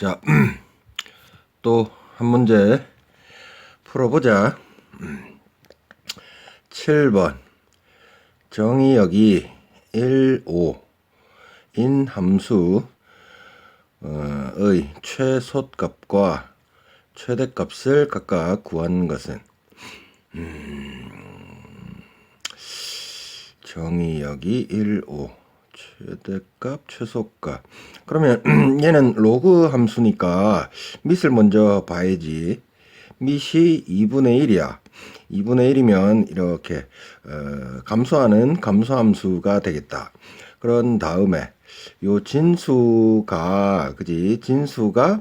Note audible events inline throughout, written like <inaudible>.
자, <clears throat> 또 한 문제 풀어보자. 7번. 정의역이 1, 5인 함수 어, 의 최소값과 최대값을 각각 구하는 것은 정의역이 1, 5 최대값 최소값. 그러면 <clears throat> 얘는 로그 함수니까 밑을 먼저 봐야지. 밑이 2분의 1이야. 2분의 1이면 이렇게 어, 감소하는 감소함수가 되겠다. 그런 다음에 요 진수가 그지? 진수가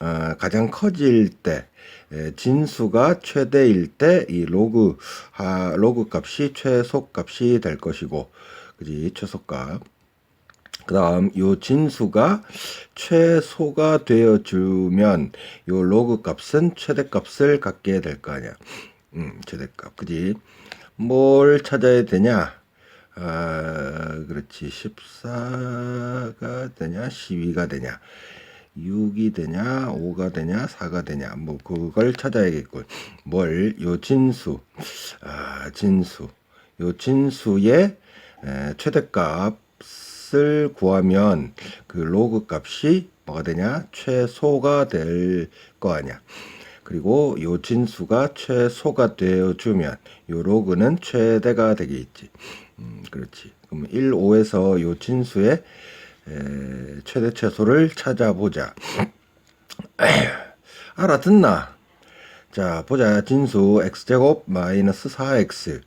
어, 가장 커질 때 에, 진수가 최대일 때 이 로그 하, 로그 값이 최소 값이 될 것이고 그지? 최소 값 그 다음 요 진수가 최소가 되어 주면 요 로그 값은 최대 값을 갖게 될 거 아니야. 음, 최대값. 그지? 뭘 찾아야 되냐? 아, 그렇지. 14가 되냐? 12가 되냐? 6이 되냐? 5가 되냐? 4가 되냐? 뭐 그걸 찾아야겠군. 뭘? 요 진수. 아, 진수. 요 진수의 에, 최대값 을 구하면 그 로그 값이 뭐가 되냐? 최소가 될 거 아니야. 그리고 요 진수가 최소가 되어주면 요 로그는 최대가 되겠지. 음, 그렇지. 그럼 1, 5에서 요 진수의 에, 최대 최소를 찾아보자. <clears throat> 알아듣나? 자, 보자. 진수 x제곱 마이너스 4x.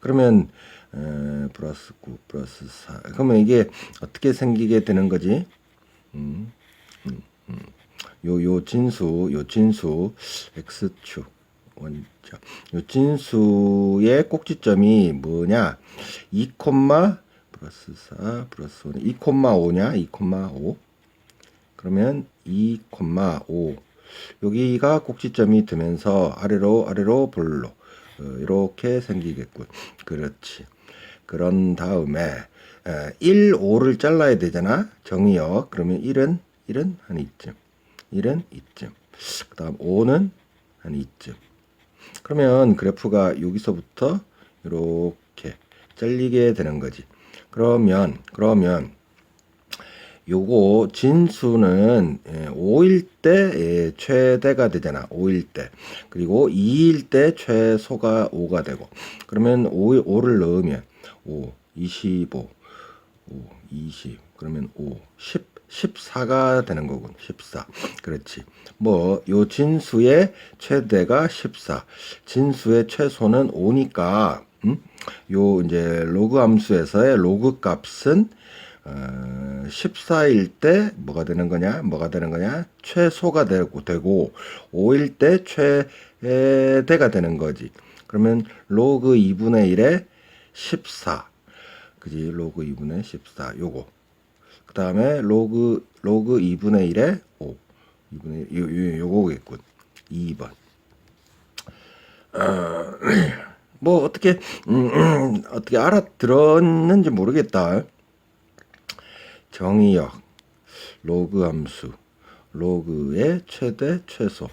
그러면 에, 플러스 9 플러스 4. 그러면 이게 어떻게 생기게 되는 거지? 음, 음, 음. 요, 요 진수, 요 진수, x축, 원점. 요 진수의 꼭지점이 뭐냐? 2, 플러스 4, 플러스 5. 2, 5냐? 2, 5. 그러면 2, 5. 여기가 꼭지점이 되면서 아래로, 아래로 볼로. 어, 이렇게 생기겠군. 그렇지. 그런 다음에, 에, 1, 5를 잘라야 되잖아. 정의역. 그러면 1은, 1은 한 이쯤. 1은 이쯤. 그 다음 5는 한 이쯤. 그러면 그래프가 여기서부터 이렇게 잘리게 되는 거지. 그러면, 그러면, 요거 진수는 5일 때 예, 최대가 되잖아. 5일 때. 그리고 2일 때 최소가 5가 되고. 그러면 5, 5를 넣으면 5, 25, 5, 20. 그러면 5, 10. 14가 되는 거군. 14. 그렇지. 뭐, 요 진수의 최대가 14. 진수의 최소는 5니까, 음? 요 이제 로그 함수에서의 로그 값은 어, 14일 때 뭐가 되는 거냐? 뭐가 되는 거냐? 최소가 되고 되고 5일 때 최대가 되는 거지. 그러면 로그 2분의 1에 14. 그지? 로그 2분의 14. 요거. 그 다음에 로그 로그 2분의 1에 5 2분의 1, 요, 요, 요거겠군 2번 어, <clears throat> 뭐 어떻게 음, 음, 어떻게 알아들었는지 모르겠다 정의역 로그 함수 로그의 최대 최소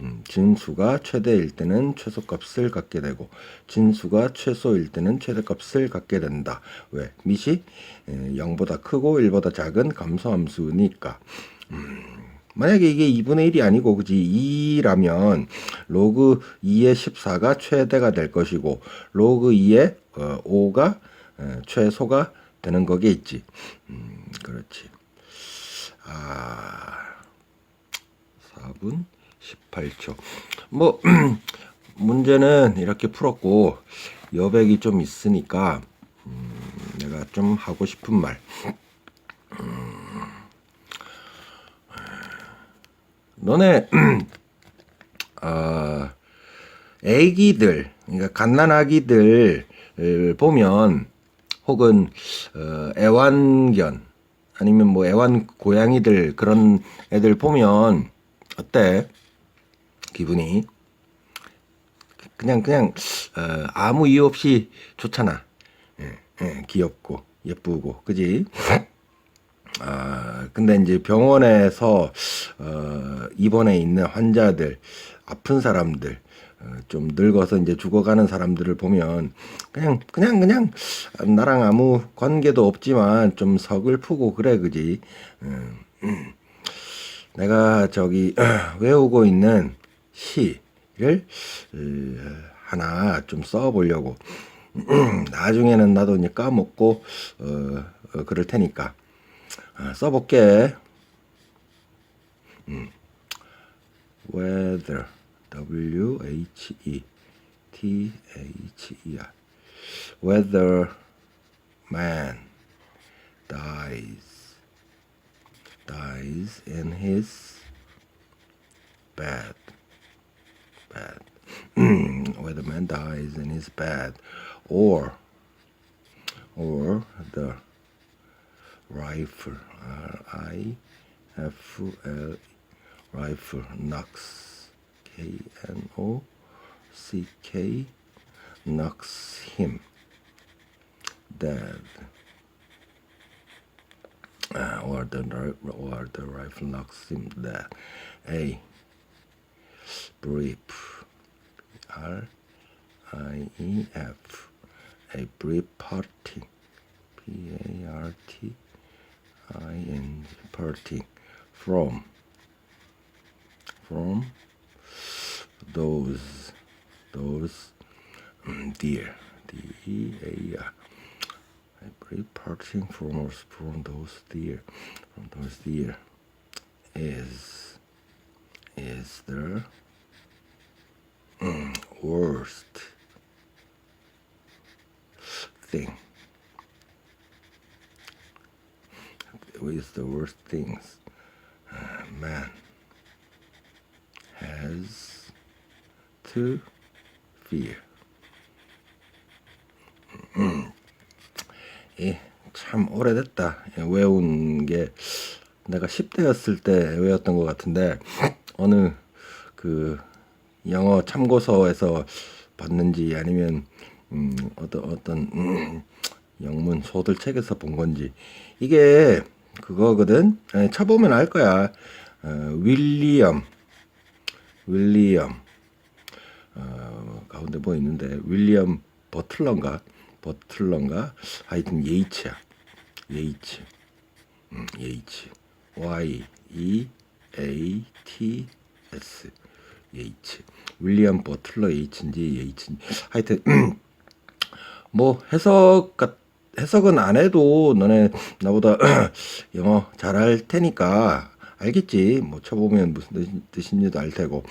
음, 진수가 최대일 때는 최소값을 갖게 되고 진수가 최소일 때는 최대값을 갖게 된다. 왜? 밑이 0보다 크고 1보다 작은 감소함수니까. 음, 만약에 이게 2분의 1이 아니고 그지 2라면 로그 2의 14가 최대가 될 것이고 로그 2의 어, 5가 어, 최소가 되는 거겠지. 음, 그렇지. 아, 4분 18초. 뭐 <clears throat> 문제는 이렇게 풀었고 여백이 좀 있으니까 음, 내가 좀 하고 싶은 말. 음, 너네 <clears throat> 아 애기들 그러니까 갓난아기들 보면 혹은 어, 애완견 아니면 뭐 애완 고양이들 그런 애들 보면 어때? 기분이 그냥 그냥 어, 아무 이유 없이 좋잖아. 예, 예, 귀엽고 예쁘고 그지? 아 어, 근데 이제 병원에서 어, 입원해 있는 환자들, 아픈 사람들, 어, 좀 늙어서 이제 죽어가는 사람들을 보면 그냥 그냥 그냥 나랑 아무 관계도 없지만 좀 서글프고 그래 그지. 음, 음. 내가 저기 <clears throat> 외우고 있는 시를 어, 하나 좀 써보려고. 나중에는 나도 이제 까먹고 어, 어, 그럴 테니까 어, 써볼게. 음. Weather W H E T H E R Whether man dies dies in his bed man dies in his bed or or the rifle R I F L rifle knocks K N O C K knocks him dead. Uh, or the or the rifle knocks him dead. A brief R I E F a brief party P A R T I N party from from those those <clears throat> deer D E A R a brief party from from those deer from those deer is is the <clears throat> worst thing is the worst things uh, man has to fear. <clears throat> 음, 예, 참 오래됐다. 예, 외운 게 내가 10대였을 때 외웠던 것 같은데 어느 그 영어 참고서에서 봤는지 아니면 음, 어떤 어떤 음, 영문 소들 책에서 본 건지. 이게 그거거든. 예, 쳐보면 알 거야. 어, 윌리엄. 윌리엄. 어, 가운데 뭐 있는데. 윌리엄 버틀러인가? 버틀러인가? 하여튼 예이츠야. 예이츠 음, 예이츠 Y E A T S. 예이츠 윌리엄 버틀러 예이츠인지 예이츠인지. 하여튼 <clears throat> 뭐 해석 같 해석은 안 해도 너네 나보다 <clears throat> 영어 잘할 테니까 알겠지. 뭐 쳐보면 무슨 뜻- 뜻인지도 알 테고.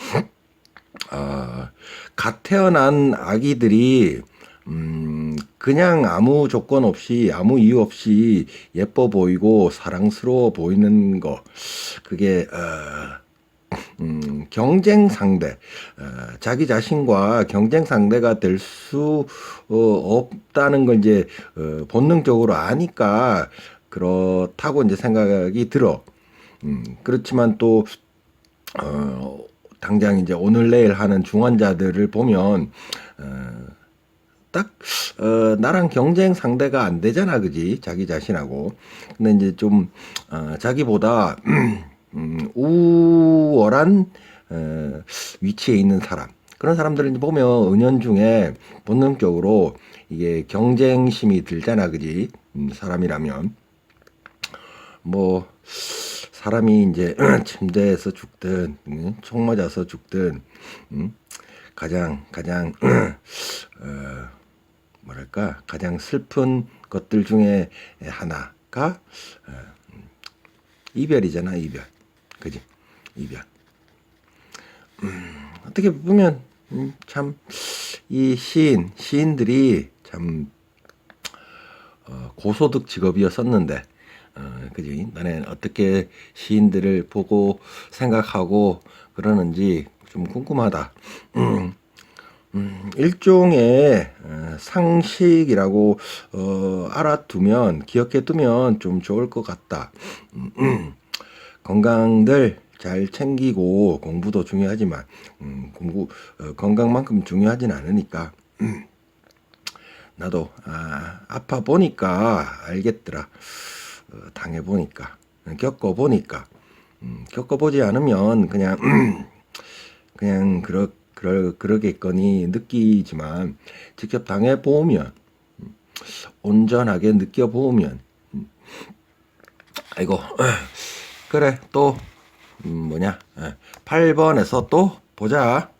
아, 갓 태어난 아기들이 음, 그냥 아무 조건 없이 아무 이유 없이 예뻐 보이고 사랑스러워 보이는 거 그게 어, 음, 경쟁 상대, 어, 자기 자신과 경쟁 상대가 될수 어, 없다는 걸 이제 어, 본능적으로 아니까 그렇다고 이제 생각이 들어. 음, 그렇지만 또 어, 당장 이제 오늘 내일 하는 중환자들을 보면 어, 딱 어, 나랑 경쟁 상대가 안 되잖아, 그지? 자기 자신하고. 근데 이제 좀 어, 자기보다 <clears throat> 음, 우월한 어, 위치에 있는 사람. 그런 사람들을 보면 은연중에 본능적으로 이게 경쟁심이 들잖아, 그지? 음, 사람이라면. 뭐 사람이 이제 <clears throat> 침대에서 죽든 음, 총 맞아서 죽든 음, 가장 가장 <clears throat> 어, 뭐랄까? 가장 슬픈 것들 중에 하나가 어, 음, 이별이잖아 이별 그지 이별 음, 어떻게 보면 음, 참이 시인 시인들이 참 어, 고소득 직업이었었는데 어, 그지 나는 어떻게 시인들을 보고 생각하고 그러는지 좀 궁금하다. 음, 음, 일종의 어, 상식이라고 어, 알아두면 기억해두면 좀 좋을 것 같다. 음, 음. 건강들 잘 챙기고 공부도 중요하지만 음, 공부 어, 건강만큼 중요하진 않으니까 음, 나도 아, 아파 보니까 알겠더라. 어, 당해 보니까 겪어 보니까 음, 겪어보지 않으면 그냥 <clears throat> 그냥 그러 그러 그러겠거니 느끼지만 직접 당해 보면 음, 온전하게 느껴 보면 음, 아이고 <clears throat> 그래 또 음, 뭐냐 8번에서 또 보자.